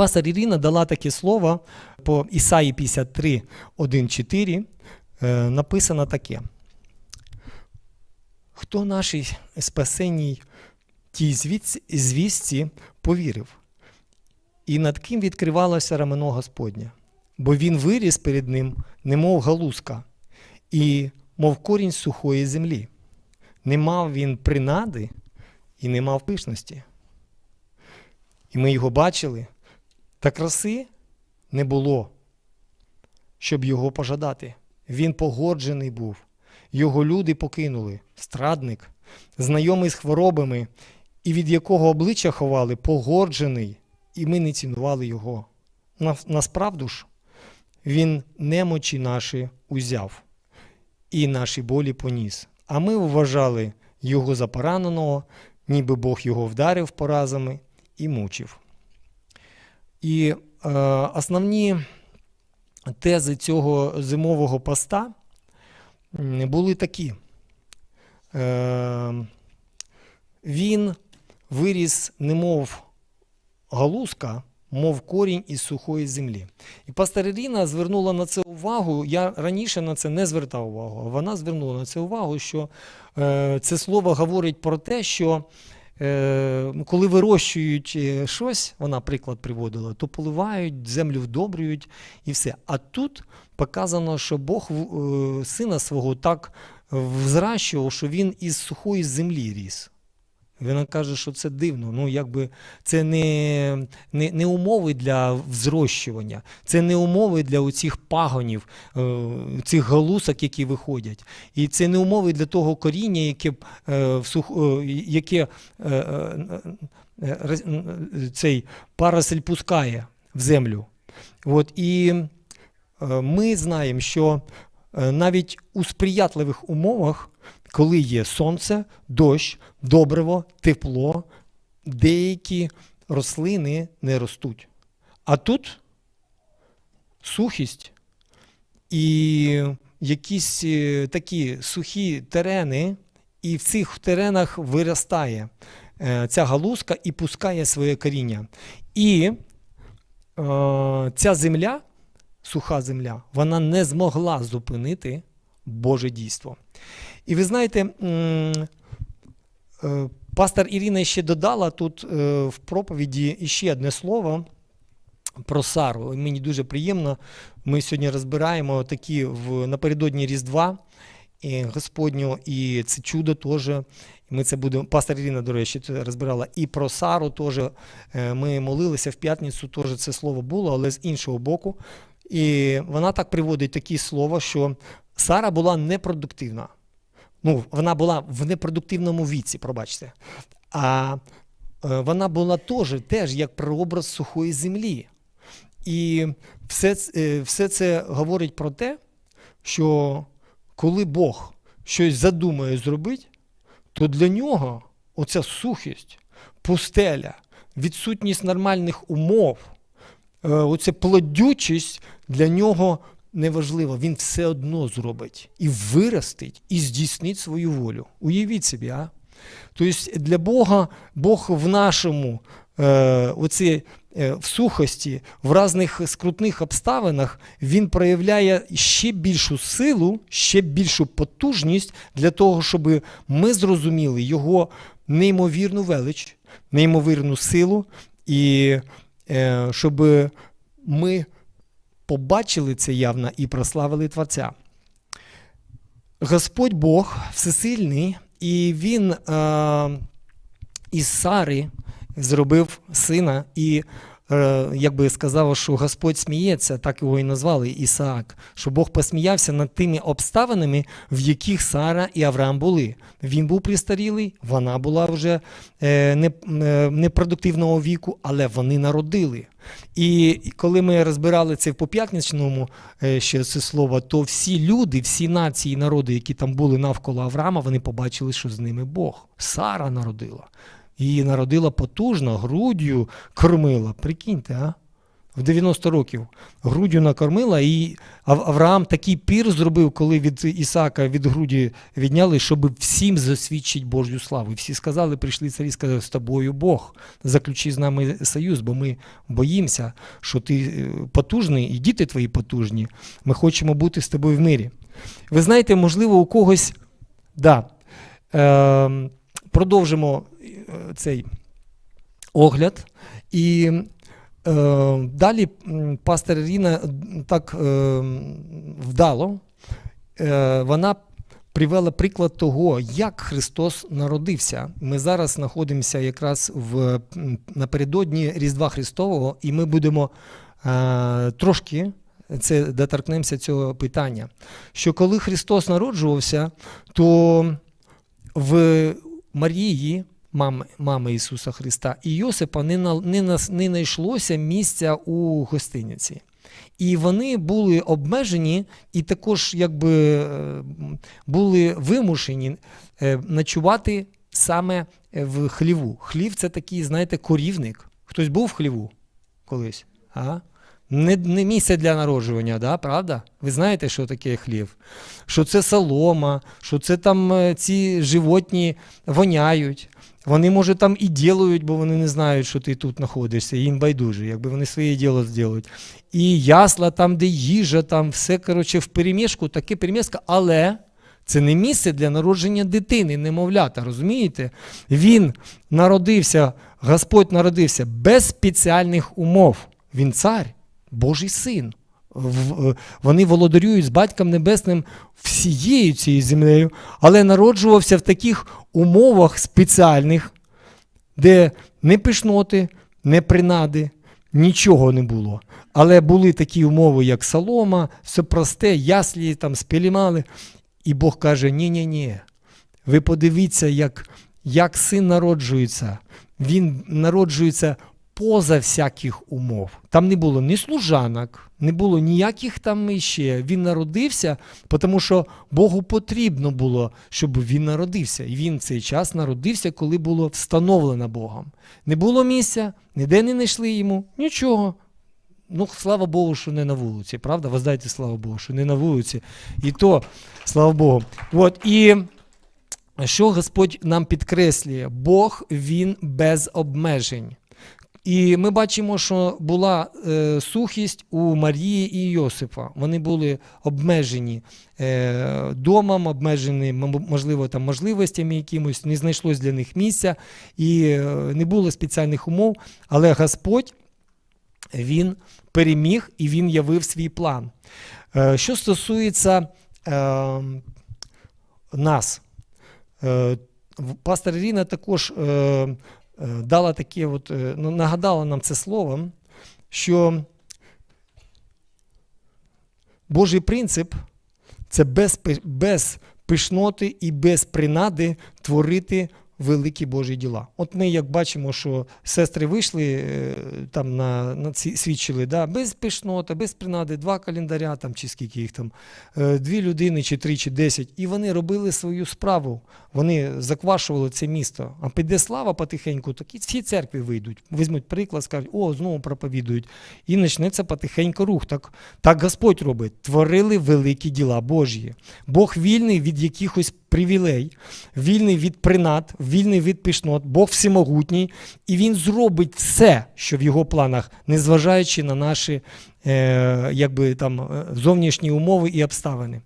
Пастор Ірина дала таке слово по Ісаї 53, 1, 4. Е, написано таке. Хто нашій спасенній тій звіс- звістці повірив, і над ким відкривалося рамено Господнє, бо він виріс перед ним, немов галузка, і мов корінь сухої землі. Не мав він принади і не мав пишності. І ми його бачили, та краси не було, щоб його пожадати. Він погоджений був, його люди покинули, страдник, знайомий з хворобами, і від якого обличчя ховали, погоджений, і ми не цінували його. На- Насправду ж, він немочі наші узяв і наші болі поніс. А ми вважали його за пораненого, ніби Бог його вдарив поразами і мучив. І е, основні тези цього зимового поста були такі. Е, він виріс немов галузка, мов корінь із сухої землі. І пастор Ірина звернула на це увагу. Я раніше на це не звертав увагу, а вона звернула на це увагу, що е, це слово говорить про те, що коли вирощують е, щось, вона приклад приводила, то поливають, землю вдобрюють і все. А тут показано, що Бог е, сина свого так взращував, що він із сухої землі ріс. Вона каже, що це дивно. Ну, якби це не, не, не умови для взрощування, це не умови для оцих пагонів, е, цих галусок, які виходять. І це не умови для того коріння, яке, е, в сух, е, яке цей парасель пускає в землю. От, і ми знаємо, що навіть у сприятливих умовах, коли є сонце, дощ, добриво, тепло, деякі рослини не ростуть. А тут сухість і якісь е, такі сухі терени, і в цих теренах виростає е, ця галузка і пускає своє коріння. І е, ця земля, суха земля, вона не змогла зупинити Боже дійство. І ви знаєте, е, пастор Ірина ще додала тут е, в проповіді іще одне слово про Сару. Мені дуже приємно. Ми сьогодні розбираємо такі в, напередодні Різдва і Господнього, і це чудо теж. Ми це будемо. Пастор Ірина, до речі, розбирала. І про Сару теж. Е, Ми молилися в п'ятницю, теж це слово було, але з іншого боку. І вона так приводить такі слова, що Сара була непродуктивна. Ну, вона була в непродуктивному віці, пробачте. А е, вона була теж, теж як прообраз сухої землі. І все, е, все це говорить про те, що коли Бог щось задумає зробити, то для нього оця сухість, пустеля, відсутність нормальних умов, е, оця плодючість для нього неважливо. Він все одно зробить і виростить, і здійснить свою волю. Уявіть собі, а? Тобто для Бога, Бог в нашому е, оці, е, в сухості, в різних скрутних обставинах, він проявляє ще більшу силу, ще більшу потужність для того, щоб ми зрозуміли його неймовірну велич, неймовірну силу, і е, щоб ми побачили це явно і прославили Творця. Господь Бог всесильний, і Він е, із Сари зробив сина, і якби сказав, що Господь сміється, так його і назвали Ісаак, що Бог посміявся над тими обставинами, в яких Сара і Авраам були. Він був пристарілий, вона була вже е, е, непродуктивного віку, але вони народили. І коли ми розбирали це в поп'ятничному е, ще це слово, то всі люди, всі нації, народи, які там були навколо Авраама, вони побачили, що з ними Бог. Сара народила. Її народила потужно, груддю кормила. Прикиньте, а? в 90 років груддю накормила, і Авраам такий пір зробив, коли від Ісака від груді відняли, щоб всім засвідчить Божу славу. І всі сказали, прийшли царі, сказали, з тобою Бог, заключи з нами союз, бо ми боїмося, що ти е, потужний, і діти твої потужні. Ми хочемо бути з тобою в мирі. Ви знаєте, можливо, у когось, да, е, продовжимо е, цей огляд. І е, далі пастор Ірина так е, вдало, е, вона привела приклад того, як Христос народився. Ми зараз знаходимося якраз в, напередодні Різдва Христового, і ми будемо е, трошки це доторкнемося цього питання. Що коли Христос народжувався, то в Марії, мами, мами Ісуса Христа, і Йосипа не, не, не знайшлося місця у гостиниці. І вони були обмежені і також якби е, були вимушені е, ночувати саме е, в хліву. Хлів це такий, знаєте, корівник. Хтось був в хліву колись? А? Не, не місце для народжування, да, правда? Ви знаєте, що таке хлів? Що це солома, що це там е, ці животні воняють. Вони, може, там і ділають, бо вони не знають, що ти тут знаходишся, їм байдуже, якби вони своє діло зроблять. І ясла там, де їжа, там все коротше, в перемішку, таке перемішка, але це не місце для народження дитини, немовлята, розумієте? Він народився, Господь народився без спеціальних умов. Він цар, Божий син. Е, Вони володарюють з Батьком Небесним всією цією землею, але народжувався в таких умовах спеціальних, де не пишноти, не принади, нічого не було. Але були такі умови, як солома, все просте, яслі там спілімали. І Бог каже: ні-ні-ні. Ви подивіться, як, як син народжується. Він народжується поза всяких умов. Там не було ні служанок, не було ніяких там іще. Він народився, тому що Богу потрібно було, щоб він народився. І він цей час народився, коли було встановлено Богом. Не було місця, ніде не знайшли йому, нічого. Ну, слава Богу, що не на вулиці, правда? Воздайте слава Богу, що не на вулиці. І то, слава Богу. От, і що Господь нам підкреслює? Бог він без обмежень. І ми бачимо, що була е, сухість у Марії і Йосипа. Вони були обмежені е, домом, обмежені, можливо, там можливостями якимось, не знайшлось для них місця і е, не було спеціальних умов, але Господь він переміг і він явив свій план. Е, Що стосується е, нас, е, пастор Ірина також е, дала таке, от, е, ну, нагадала нам це слово, що Божий принцип це без, без пишноти і без принади творити великі Божі діла. От ми, як бачимо, що сестри вийшли, е, там на, на ці, свідчили, да, без пишноти, без принади, два календаря, там, чи скільки їх там, е, дві людини, чи три, чи десять, і вони робили свою справу. Вони заквашували це місто. А піде слава потихеньку, так і всі церкви вийдуть. Візьмуть приклад, скажуть, о, знову проповідують. І почнеться потихеньку рух. Так, так Господь робить. Творили великі діла Божі. Бог вільний від якихось привілей, вільний від принад, вільний від пішнот, Бог всемогутній, і Він зробить все, що в його планах, незважаючи на наші е, якби, там, е, зовнішні умови і обставини.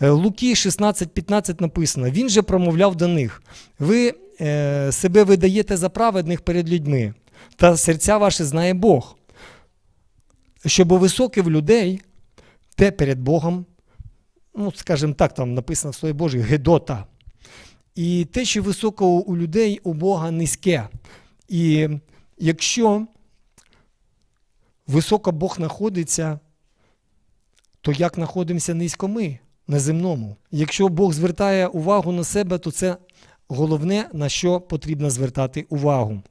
Е, Луки 16:15 написано: Він же промовляв до них: ви е, себе видаєте за праведних перед людьми, та серця ваше знає Бог. Щоб високе в людей, те перед Богом, ну, скажімо так, там написано в Слові Божій, Гедота. І те, що високо у людей, у Бога низьке. І якщо високо Бог знаходиться, то як знаходимося низько ми на земному? Якщо Бог звертає увагу на себе, то це головне, на що потрібно звертати увагу.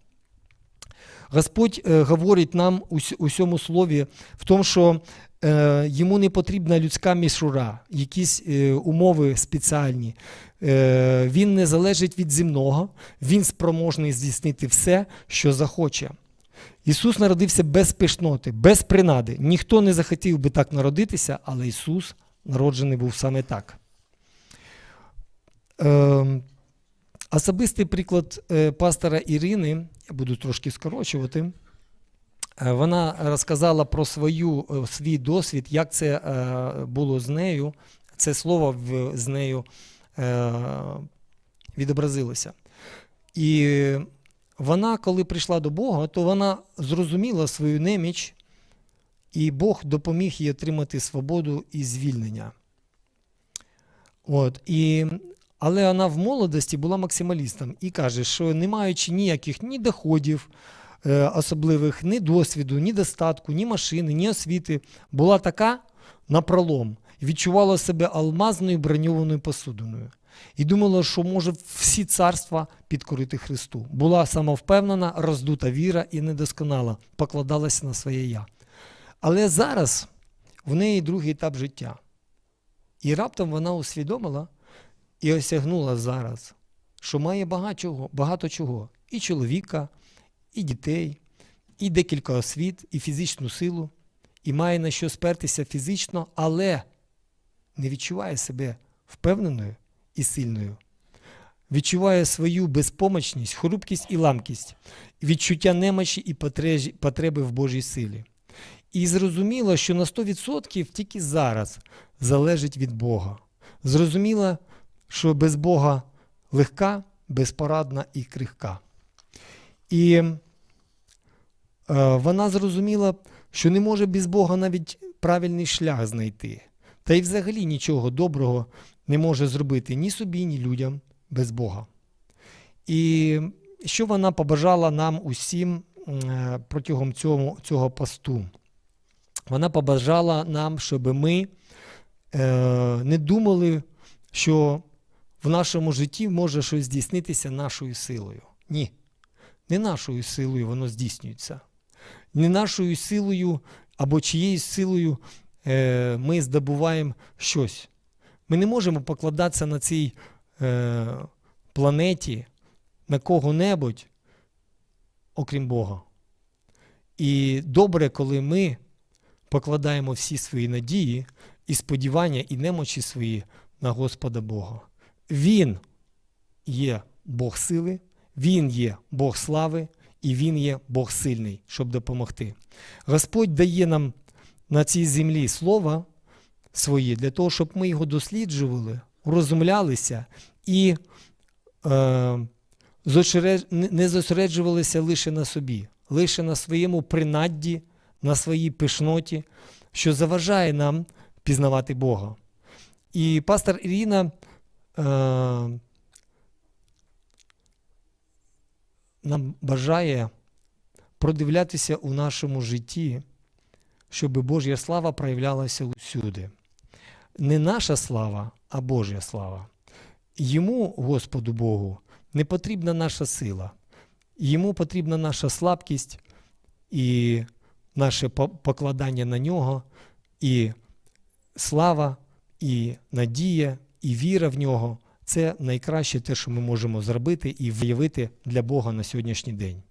Господь е, говорить нам у, с- у цьому слові в тому, що е, йому не потрібна людська мішура, якісь е, умови спеціальні. Е, він не залежить від земного, він спроможний здійснити все, що захоче. Ісус народився без пишноти, без принади. Ніхто не захотів би так народитися, але Ісус народжений був саме так. Е, особистий приклад е, пастора Ірини, я буду трошки скорочувати. Е, Вона розказала про свою, е, свій досвід, як це е, було з нею, це слово з нею відобразилося. І вона, коли прийшла до Бога, то вона зрозуміла свою неміч, і Бог допоміг їй отримати свободу і звільнення. От, і, але вона в молодості була максималістом і каже, що не маючи ніяких ні доходів особливих, ні досвіду, ні достатку, ні машини, ні освіти, була така напролом, відчувала себе алмазною броньованою посудиною. І думала, що може всі царства підкорити Христу. Була самовпевнена, роздута віра і недосконала, покладалася на своє я. Але зараз в неї другий етап життя. І раптом вона усвідомила і осягнула зараз, що має багато чого, багато чого. І чоловіка, і дітей, і декілька освіт, і фізичну силу, і має на що спертися фізично, але не відчуває себе впевненою і сильною. Відчуває свою безпомочність, хрупкість і ламкість, відчуття немочі і потреби в Божій силі. І зрозуміла, що на 100% тільки зараз залежить від Бога. Зрозуміла, що без Бога легка, безпорадна і крихка. І вона зрозуміла, що не може без Бога навіть правильний шлях знайти. Та й взагалі нічого доброго не може зробити ні собі, ні людям без Бога. І що вона побажала нам усім е, протягом цього, цього посту? Вона побажала нам, щоб ми е, не думали, що в нашому житті може щось здійснитися нашою силою. Ні. Не нашою силою воно здійснюється. Не нашою силою або чиєюсь силою е, ми здобуваємо щось. Ми не можемо покладатися на цій е, планеті на кого-небудь, окрім Бога. І добре, коли ми покладаємо всі свої надії і сподівання і немочі свої на Господа Бога. Він є Бог сили, Він є Бог слави і Він є Бог сильний, щоб допомогти. Господь дає нам на цій землі слова свої для того, щоб ми його досліджували, розумлялися і е, не зосереджувалися лише на собі, лише на своєму принадді, на своїй пишноті, що заважає нам пізнавати Бога. І пастор Ірина е, нам бажає продивлятися у нашому житті, щоб Божя слава проявлялася усюди. Не наша слава, а Божя слава. Йому, Господу Богу, не потрібна наша сила, йому потрібна наша слабкість і наше покладання на нього, і слава, і надія, і віра в нього це найкраще те, що ми можемо зробити і виявити для Бога на сьогоднішній день.